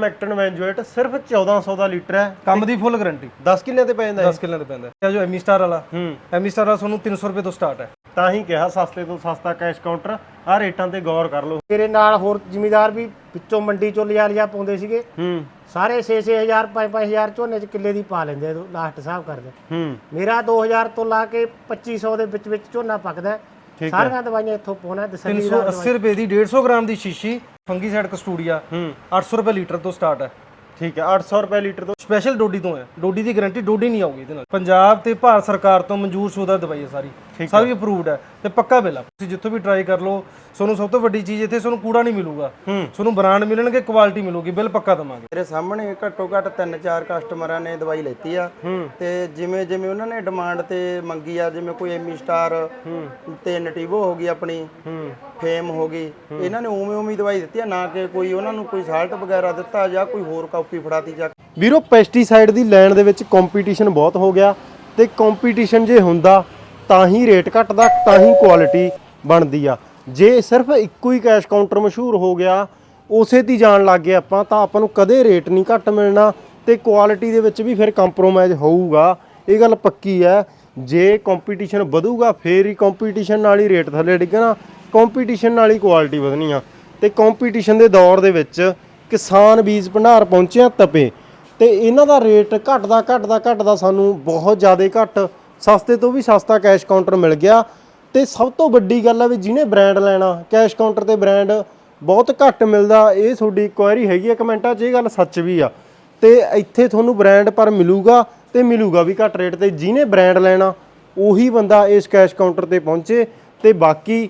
ਮੈਕਟਨ ਵੈਂਜੂਏਟ ਸਿਰਫ 1400 ਦਾ ਲੀਟਰ ਹੈ। ਕੰਮ ਦੀ ਫੁੱਲ ਗਾਰੰਟੀ 10 ਕਿੱਲਿਆਂ ਤੇ ਪੈ ਜਾਂਦਾ ਹੈ। 10 ਕਿੱਲਿਆਂ ਤੇ ਪੈਂਦਾ ਹੈ। ਇਹ ਜੋ ਐਮੀ ਸਟਾਰ ਵਾਲਾ ਹੂੰ। ਐਮੀ ਸਟਾਰ ਵਾਲਾ ਤੁਹਾਨੂੰ 300 ਰੁਪਏ ਤੋਂ ਸਟਾਰਟ ਹੈ। ਤਾਂ ਹੀ ਕਿਹਾ ਸਸਤੇ ਤੋਂ ਸਸਤਾ ਕੈਸ਼ ਕਾਊਂਟਰ ਆ ਰੇਟਾਂ ਤੇ ਗੌਰ ਕਰ ਲਓ। ਮੇਰੇ ਨਾਲ ਹੋਰ ਜ਼ਿਮੀਦਾਰ ਵੀ ਵਿੱਚੋਂ ਮੰਡੀ ਚੋਂ ਲਿਆ ਲਿਆ ਪਾਉਂਦੇ ਸੀਗੇ। ਹੂੰ। ਸਾਰੇ 6-6000 5-5000 ਝੋਨੇ ਚ ਕਿੱਲੇ ਦੀ ਪਾ ਲੈਂਦੇ ਆ ਲਾਸਟ ਹਿਸਾਬ ਕਰਦੇ ਹੂੰ। ਮੇਰਾ 2000 ਤੋਂ ਲਾ ਕੇ 2500 ਦੇ ਵਿੱਚ ਵਿੱਚ ਝੋਨਾ ਪੱਕਦਾ ਹੈ। ਠੀਕ ਸਾਰੀਆਂ ਦਵਾਈਆਂ ਇੱਥੋਂ ਪਾਉਣਾ ਦਸੰਬੀ ਦਾ 380 ਰੁਪਏ ਦੀ 150 ਗ੍ਰਾਮ ਦੀ ਸ਼ੀਸ਼ੀ ਫੰਗੀਸਾਈਡ ਕਸਟੂਡੀਆ ਹੂੰ। 800 ਰੁਪਏ ਲੀਟਰ ਤੋਂ ਸਟਾਰਟ ਹੈ। ਠੀਕ ਹੈ 800 ਰੁਪਏ ਲੀਟਰ ਤੋਂ ਸਪੈਸ਼ਲ ਡੋਡੀ ਤੋਂ ਹੈ। ਡੋਡੀ ਦੀ ਗਾਰੰਟੀ ਡੋਡੀ ਨਹੀਂ ਆਊਗੀ ਇਹਦੇ ਨਾਲ। ਪੰਜਾਬ ਤੇ ਭਾਰਤ ਸਰਕਾਰ ਤੋਂ ਮਨਜ਼ੂਰ ਸ਼ੁਦਾ ਦਵਾਈ ਹੈ ਸਾਰੀ। ਸਾਰੀ ਅਪਰੂਵਡ ਹੈ। ਤੇ ਪੱਕਾ ਬਿੱਲ ਆ। ਤੁਸੀਂ ਜਿੱਥੋਂ ਵੀ ਟਰਾਈ ਕਰ ਲਓ ਤੁਹਾਨੂੰ ਸਭ ਤੋਂ ਵੱਡੀ ਚੀਜ਼ ਇੱਥੇ ਤੁਹਾਨੂੰ ਕੂੜਾ ਨਹੀਂ ਮਿਲੂਗਾ। ਤੁਹਾਨੂੰ ਬ੍ਰਾਂਡ ਮਿਲਣਗੇ ਕੁਆਲਿਟੀ ਮਿਲੂਗੀ ਬਿੱਲ ਪੱਕਾ ਦਵਾਂਗੇ। ਮੇਰੇ ਸਾਹਮਣੇ ਘੱਟੋ ਘੱਟ 3-4 ਕਸਟਮਰਾਂ ਨੇ ਦਵਾਈ ਲੈਤੀ ਆ। ਤੇ ਜਿਵੇਂ ਜਿਵੇਂ ਉਹਨਾਂ ਨੇ ਡਿਮਾਂਡ ਤੇ ਮੰਗੀ ਆ ਜਿਵੇਂ ਕੋਈ ਐਮੀ ਸਟਾਰ ਤੇ ਨਟੀਵੋ ਹੋ ਗਈ ਆਪਣੀ ਫੇਮ ਹੋ ਗਈ ਇਹਨਾਂ ਨੇ ਉਵੇਂ ਉਵੇਂ ਦਵਾਈ ਦਿੱਤੀ ਆ ਨਾ ਕਿ ਕੋਈ ਉਹਨਾਂ ਨੂੰ ਕੋਈ ਸਾਲਟ ਵਗੈਰਾ ਦਿੱਤਾ ਜਾਂ ਕੋਈ ਹੋਰ ਕਾਪੀ ਫੜਾਤੀ ਜਾਂ ਵੀਰੋ ਪੈਸਟੀਸਾਈਡ ਦੀ ਲੈਣ ਦੇ ਵਿੱਚ ਕੰਪੀਟੀਸ਼ਨ ਬਹੁਤ ਹੋ ਗਿਆ ਤੇ ਕੰਪੀਟੀਸ਼ਨ ਜੇ ਹੁੰਦਾ ਤਾਂ ਹੀ ਰੇਟ ਘਟਦਾ, ਤਾਂ ਹੀ ਕੁਆਲਿਟੀ ਬਣਦੀ ਆ। ਜੇ ਸਿਰਫ ਇੱਕੋ ਹੀ ਕੈਸ਼ ਕਾਊਂਟਰ ਮਸ਼ਹੂਰ ਹੋ ਗਿਆ, ਉਸੇ ਦੀ ਜਾਣ ਲੱਗ ਗਏ ਆਪਾਂ, ਤਾਂ ਆਪਾਂ ਨੂੰ ਕਦੇ ਰੇਟ ਨਹੀਂ ਘੱਟ ਮਿਲਣਾ ਤੇ ਕੁਆਲਿਟੀ ਦੇ ਵਿੱਚ ਵੀ ਫਿਰ ਕੰਪਰੋਮਾਈਜ਼ ਹੋਊਗਾ। ਇਹ ਗੱਲ ਪੱਕੀ ਹੈ। ਜੇ ਕੰਪੀਟੀਸ਼ਨ ਵਧੂਗਾ, ਫੇਰ ਹੀ ਕੰਪੀਟੀਸ਼ਨ ਨਾਲ ਹੀ ਰੇਟ ਥੱਲੇ ਡਿੱਗਣਾ ਕੰਪੀਟੀਸ਼ਨ ਨਾਲ ਹੀ ਕੁਆਲਿਟੀ ਵਧਣੀ ਆ। ਤੇ ਕੰਪੀਟੀਸ਼ਨ ਦੇ ਦੌਰ ਦੇ ਵਿੱਚ ਕਿਸਾਨ ਬੀਜ ਭੰਡਾਰ ਪਹੁੰਚਿਆ ਤਪੇ। ਤੇ ਇਹਨਾਂ ਦਾ ਰੇਟ ਘਟਦਾ ਘਟਦਾ ਘਟਦਾ ਸਾਨੂੰ ਬਹੁਤ ਜ਼ਿਆਦਾ ਘੱਟ ਸਸਤੇ ਤੋਂ ਵੀ ਸਸਤਾ ਕੈਸ਼ ਕਾਊਂਟਰ ਮਿਲ ਗਿਆ। ਤੇ ਸਭ ਤੋਂ ਵੱਡੀ ਗੱਲ ਆ ਵੀ ਜਿਹਨੇ ਬ੍ਰਾਂਡ ਲੈਣਾ, ਕੈਸ਼ ਕਾਊਂਟਰ ਤੇ ਬ੍ਰਾਂਡ ਬਹੁਤ ਘੱਟ ਮਿਲਦਾ। ਇਹ ਤੁਹਾਡੀ ਇਨਕੁਆਇਰੀ ਹੈਗੀ ਆ ਕਮੈਂਟਾਂ 'ਚ, ਇਹ ਗੱਲ ਸੱਚ ਵੀ ਆ। ਤੇ ਇੱਥੇ ਤੁਹਾਨੂੰ ਬ੍ਰਾਂਡ ਪਰ ਮਿਲੂਗਾ ਤੇ ਮਿਲੂਗਾ ਵੀ ਘੱਟ ਰੇਟ ਤੇ। ਜਿਹਨੇ ਬ੍ਰਾਂਡ ਲੈਣਾ, ਉਹੀ ਬੰਦਾ ਇਸ ਕੈਸ਼ ਕਾਊਂਟਰ ਤੇ ਪਹੁੰਚੇ। ਤੇ ਬਾਕੀ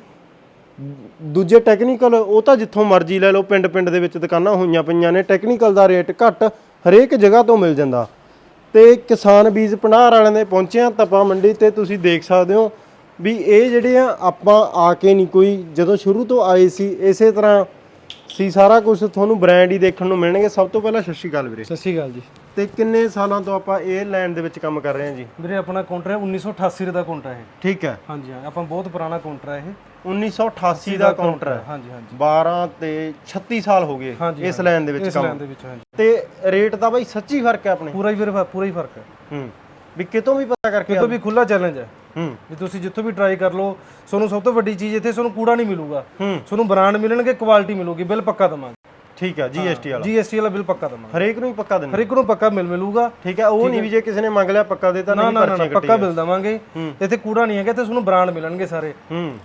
ਦੂਜੇ ਟੈਕਨੀਕਲ ਉਹ ਤਾਂ ਜਿੱਥੋਂ ਮਰਜ਼ੀ ਲੈ ਲਓ ਪਿੰਡ ਪਿੰਡ ਦੇ ਵਿੱਚ ਦੁਕਾਨਾਂ ਹੋਈਆਂ ਪਈਆਂ ਨੇ। ਟੈਕਨੀਕਲ ਦਾ ਰੇਟ ਘੱਟ ਹਰੇਕ ਜਗ੍ਹਾ ਤੋਂ ਮਿਲ ਜਾਂਦਾ। ਤੇ ਕਿਸਾਨ ਬੀਜ ਭੰਡਾਰ ਵਾਲਿਆਂ ਦੇ ਪਹੁੰਚਿਆ ਤਪਾ ਮੰਡੀ ਤੇ ਤੁਸੀਂ ਦੇਖ ਸਕਦੇ ਹੋ ਵੀ ਇਹ ਜਿਹੜੇ ਆ ਆਪਾਂ ਆ ਕੇ ਨਹੀਂ ਕੋਈ ਜਦੋਂ ਸ਼ੁਰੂ ਤੋਂ ਆਏ ਸੀ ਇਸੇ ਤਰ੍ਹਾਂ ਸੀ ਸਾਰਾ ਕੁਝ ਤੁਹਾਨੂੰ ਬ੍ਰਾਂਡ ਹੀ ਦੇਖਣ ਨੂੰ ਮਿਲਣਗੇ। ਸਭ ਤੋਂ ਪਹਿਲਾਂ ਸਤਿ ਸ਼੍ਰੀ ਅਕਾਲ ਵੀਰੇ। ਸਤਿ ਸ਼੍ਰੀ ਅਕਾਲ ਜੀ। ਤੇ ਕਿੰਨੇ ਸਾਲਾਂ ਤੋਂ ਆਪਾਂ ਇਹ ਲਾਈਨ ਦੇ ਵਿੱਚ ਕੰਮ ਕਰ ਰਹੇ ਹਾਂ ਜੀ? ਵੀਰੇ ਆਪਣਾ ਕਾਊਂਟਰ ਹੈ 1988 ਦਾ ਕਾਊਂਟਰ ਹੈ ਠੀਕ ਹੈ। ਹਾਂਜੀ ਹਾਂ ਆਪਾਂ ਬਹੁਤ ਪੁਰਾਣਾ ਕਾਊਂਟਰ ਹੈ ਇਹ। 1988 ਦਾ ਕਾਊਂਟਰ ਹੈ। ਹਾਂਜੀ ਹਾਂਜੀ। 12 ਤੇ 36 ਸਾਲ ਹੋ ਗਏ ਇਸ ਲਾਈਨ ਦੇ ਵਿੱਚ ਇਸ ਲਾਈਨ ਕੰਮ ਦੇ ਵਿੱਚ ਹਾਂਜੀ। ਤੇ ਰੇਟ ਦਾ ਬਾਈ ਸੱਚੀ ਫ਼ਰਕ ਹੈ ਆਪਣੇ। ਪੂਰਾ ਹੀ ਵੀਰੇ ਪੂਰਾ ਹੀ ਫ਼ਰਕ ਹੈ। ਹੂੰ। ਵੀ ਕਿਤੋਂ ਵੀ ਪਤਾ ਕਰਕੇ ਕਿਤੋਂ ਵੀ ਖੁੱਲਾ ਚੈਲੰਜ ਹੈ। ਹੂੰ। ਵੀ ਤੁਸੀਂ ਜਿੱਥੋਂ ਵੀ ਟਰਾਈ ਕਰ ਲਓ ਤੁਹਾਨੂੰ ਸਭ ਤੋਂ ਵੱਡੀ ਚੀਜ਼ ਇੱਥੇ ਤੁਹਾਨੂੰ ਕੂੜਾ ਨਹੀਂ ਮਿਲੂਗਾ। ਤੁਹਾਨੂੰ ਬ੍ਰਾਂਡ ਮਿਲਣਗੇ ਕੁਆਲਿਟੀ ਮਿਲੂਗੀ ਬਿੱਲ ਪੱਕਾ ਦਵਾਂਗੇ। ਠੀਕ ਹੈ ਜੀਐਸਟੀ ਵਾਲਾ। ਜੀਐਸਟੀ ਵਾਲਾ ਬਿੱਲ ਪੱਕਾ ਦਵਾਂਗੇ। ਹਰੇਕ ਨੂੰ ਹੀ ਪੱਕਾ ਹਰ ਦੇਣਾ। ਇੱਕ ਨੂੰ ਪੱਕਾ ਮਿਲ ਮਿਲੂਗਾ। ਠੀਕ ਹੈ ਉਹ ਨਹੀਂ ਵੀ ਜੇ ਕਿਸੇ ਨੇ ਮੰਗ ਲਿਆ ਪੱਕਾ ਦੇ ਤਾਂ ਨਹੀਂ ਪਰਚੀ ਪੱਕਾ ਬਿੱਲ ਦਵਾਂਗੇ। ਇੱਥੇ ਕੂੜਾ ਨਹੀਂ ਹੈਗਾ ਇੱਥੇ ਤੁਹਾਨੂੰ ਬ੍ਰਾਂਡ ਮਿਲਣਗੇ ਸਾਰੇ।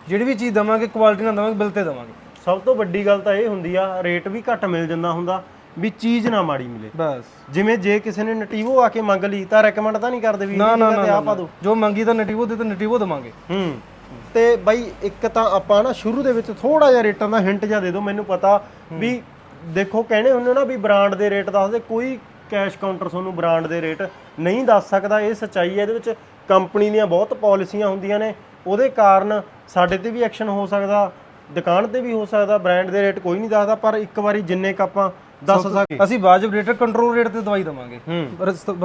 ਜਿਹੜੀ ਵੀ ਚੀਜ਼ ਦਵਾਂਗੇ ਕੁਆਲਿਟੀ ਨਾਲ ਦਵਾਂਗੇ ਬਿੱਲ ਤੇ ਦਵਾਂਗੇ। ਸਭ ਤੋਂ ਵੱਡੀ ਗੱਲ ਤਾਂ ਇਹ ਹੁੰਦੀ ਆ ਰੇਟ ਵੀ ਘੱਟ ਮਿਲ ਜਾਂਦਾ ਹੁੰਦਾ ਵੀ ਚੀਜ਼ ਨਾ ਮਾੜੀ ਮਿਲੇ। ਬਸ। ਜਿਵੇਂ ਜੇ ਕਿਸੇ ਨੇ ਨਟੀਵੋ ਆ ਕੇ ਮੰਗ ਲਈ ਤਾਂ ਰეკਮੈਂਡ ਤਾਂ ਨਹੀਂ ਕਰਦੇ ਵੀ ਨਾ ਨਾ ਤੇ ਆ ਪਾ ਦਿਓ ਜੋ ਮੰਗੀ ਤਾਂ ਨਟੀਵੋ ਦੇ ਤਾਂ ਨਟੀਵੋ ਦਵਾਂਗੇ। ਹੂੰ। ਤੇ ਬਾਈ ਇੱਕ ਤਾਂ ਆਪਾਂ ਨਾ ਸ਼ੁਰੂ ਦੇ ਵਿੱਚ ਥੋੜਾ ਜਿਹਾ ਰੇਟਾਂ ਦਾ ਹਿੰਟ ਜਿਹਾ ਦੇ ਦਿਓ ਮੈਨੂੰ ਪਤਾ ਵੀ ਦੇਖੋ ਕਹਿੰਦੇ ਹੁੰਦੇ ਨਾ ਵੀ ਬ੍ਰਾਂਡ ਦੇ ਰੇਟ ਦੱਸਦੇ ਕੋਈ ਕੈਸ਼ ਕਾਊਂਟਰ ਤੁਹਾਨੂੰ ਬ੍ਰਾਂਡ ਦੇ ਰੇਟ ਨਹੀਂ ਦੱਸ ਸਕਦਾ। ਇਹ ਸੱਚਾਈ ਹੈ ਇਹਦੇ ਵਿੱਚ ਕੰਪਨੀ ਦੀਆਂ ਬਹੁਤ ਪਾਲਿਸੀਆਂ ਹੁੰਦੀਆਂ ਨੇ। ਉਹਦੇ ਕਾਰਨ ਸਾਡੇ ਤੇ ਵੀ ਐਕਸ਼ਨ ਹੋ ਸਕਦਾ ਦੁਕਾਨ ਤੇ ਵੀ ਹੋ ਸਕਦਾ ਬ੍ਰਾਂਡ ਦੇ ਰੇਟ ਕੋਈ ਨਹੀਂ ਦੱਸਦਾ ਪਰ ਇੱਕ ਵਾਰੀ ਜਿੰਨੇ ਕ ਆਪਾਂ ਦੱਸ ਸਕੇ ਅਸੀਂ ਵਾਜਬ ਰੇਟ ਕੰਟਰੋਲ ਰੇਟ ਤੇ ਦਵਾਈ ਦਵਾਂਗੇ।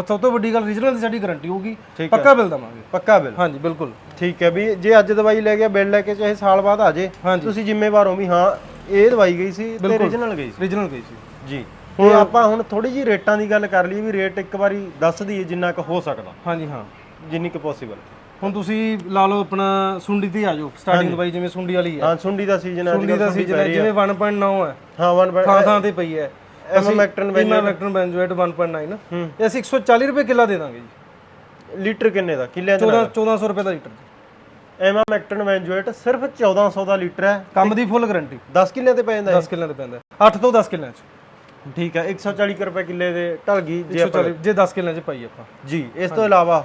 ਸਭ ਤੋਂ ਵੱਡੀ ਗੱਲ ਰੀਜਨਲ ਦੀ ਸਾਡੀ ਗਾਰੰਟੀ ਹੋਊਗੀ। ਪੱਕਾ ਬਿੱਲ ਦਵਾਂਗੇ। ਪੱਕਾ ਬਿੱਲ ਹਾਂਜੀ ਬਿਲਕੁਲ। ਠੀਕ ਹੈ ਵੀ ਜੇ ਅੱਜ ਦਵਾਈ ਲੈ ਗਿਆ ਬਿੱਲ ਲੈ ਕੇ ਚਾਹੇ ਸਾਲ ਬਾਅਦ ਆ ਜੇ। ਤੁਸੀਂ ਜ਼ਿੰਮੇਵਾਰ ਹੋ ਵੀ ਹਾਂ ਇਹ ਦਵਾਈ ਗਈ ਸੀ ਤੇ ਬਿਲਕੁਲ। origignal ਗਈ ਸੀ। ਰੀਜਨਲ ਗਈ ਸੀ। ਜੀ। ਹੁਣ ਆਪਾਂ ਹੁਣ ਥੋੜੀ ਜੀ ਰੇਟਾਂ ਦੀ ਗੱਲ ਕਰ ਲਈਏ ਵੀ ਰੇਟ ਇੱਕ ਵਾਰੀ ਦੱਸ ਦਈਏ ਜਿੰਨਾ ਕੁ ਹੋ ਸਕਦਾ। ਹਾਂਜੀ ਹਾਂ। ਜਿੰਨੀ ਕੁ ਪੋਸੀਬਲ ਹੁਣ ਤੁਸੀਂ ਲਾ ਲਓ ਆਪਣਾ ਸੁੰਡੀ ਤੇ ਆ ਜਾਓ। ਸਟਾਰਟਿੰਗ ਦਵਾਈ ਜਿਵੇਂ ਸੁੰਡੀ ਵਾਲੀ ਹੈ। ਹਾਂ ਸੁੰਡੀ ਦਾ ਸੀਜ਼ਨ ਆ ਸੁੰਡੀ ਦਾ ਸੀਜ਼ਨ ਹੈ ਜਿਵੇਂ 1.9 ਹੈ। ਹਾਂ 1 ਥਾਂ ਥਾਂ ਤੇ ਪਈ ਹੈ। ਐਮੋਮੈਕਟਨ ਇਮਾਮੈਕਟਨ ਬੈਂਜੋਏਟ 1.9 ਇਹ ਅਸੀਂ 140 ਰੁਪਏ ਕਿੱਲਾ ਦੇ ਦਾਂਗੇ ਜੀ। ਲੀਟਰ ਕਿੰਨੇ ਦਾ? ਕਿੱਲਿਆਂ ਦਾ 14 1400 ਰੁਪਏ ਦਾ ਲੀਟਰ ਜੀ। ਐਮੋਮੈਕਟਨ ਵੈਂਜੂਏਟ ਸਿਰਫ 1400 ਦਾ ਲੀਟਰ ਹੈ। ਕੰਮ ਦੀ ਫੁੱਲ ਗਾਰੰਟੀ 10 ਕਿੱਲਿਆਂ ਤੇ ਪੈ ਜਾਂਦਾ 10 ਕਿੱਲਿਆਂ ਤੇ ਪੈਂਦਾ 8 ਤੋਂ 10 ਕਿੱਲਿਆਂ ਚ। ਠੀਕ ਹੈ 140 ਕੁ ਰੁਪਏ ਕਿੱਲੇ ਦੇ ਢਲ ਗਈ ਜੇ ਆਪਾਂ 140 ਜੇ 10 ਕਿੱਲਿਆਂ ਚ ਪਾਈ ਆਪਾਂ। ਜੀ ਇਸ ਤੋਂ ਇਲਾਵਾ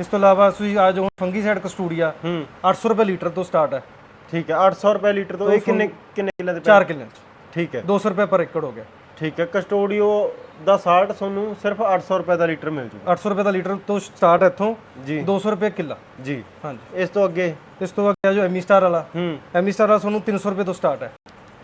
ਇਸ ਤੋਂ ਇਲਾਵਾ ਤੁਸੀਂ ਆ ਜਾਓ ਫੰਗੀਸਾਈਡ ਕਸਟੂਡੀਆ ਹੂੰ। 800 ਰੁਪਏ ਲੀਟਰ ਤੋਂ ਸਟਾਰਟ ਹੈ। ਠੀਕ ਹੈ 800 ਰੁਪਏ ਲੀਟਰ ਤੋਂ ਇਹ ਕਿੰਨੇ ਕਿੰਨੇ ਕਿੱਲਿਆਂ ਦੇ ਪੈ 4 ਕਿੱਲਿਆਂ ਚ। ਠੀਕ ਹੈ। 200 ਰੁਪਏ ਪਰ ਏਕੜ ਹੋ ਗਿਆ। ਠੀਕ ਹੈ ਕਸਟੋਡੀਓ ਦਾ ਸਾਲਟ ਤੁਹਾਨੂੰ ਸਿਰਫ 800 ਰੁਪਏ ਦਾ ਲੀਟਰ ਮਿਲ ਜੂਗਾ। 800 ਰੁਪਏ ਦਾ ਲੀਟਰ ਤੋਂ ਸਟਾਰਟ ਹੈ ਇੱਥੋਂ ਜੀ। 200 ਰੁਪਏ ਕਿੱਲਾ। ਜੀ। ਹਾਂਜੀ। ਇਸ ਤੋਂ ਅੱਗੇ? ਇਸ ਤੋਂ ਆ ਜੋ ਐਮੀ ਸਟਾਰ ਵਾਲਾ। ਹੂੰ। ਐਮੀ ਸਟਾਰ ਵਾਲਾ ਤੁਹਾਨੂੰ 300 ਰੁਪਏ ਤੋਂ ਸਟਾਰਟ ਹੈ।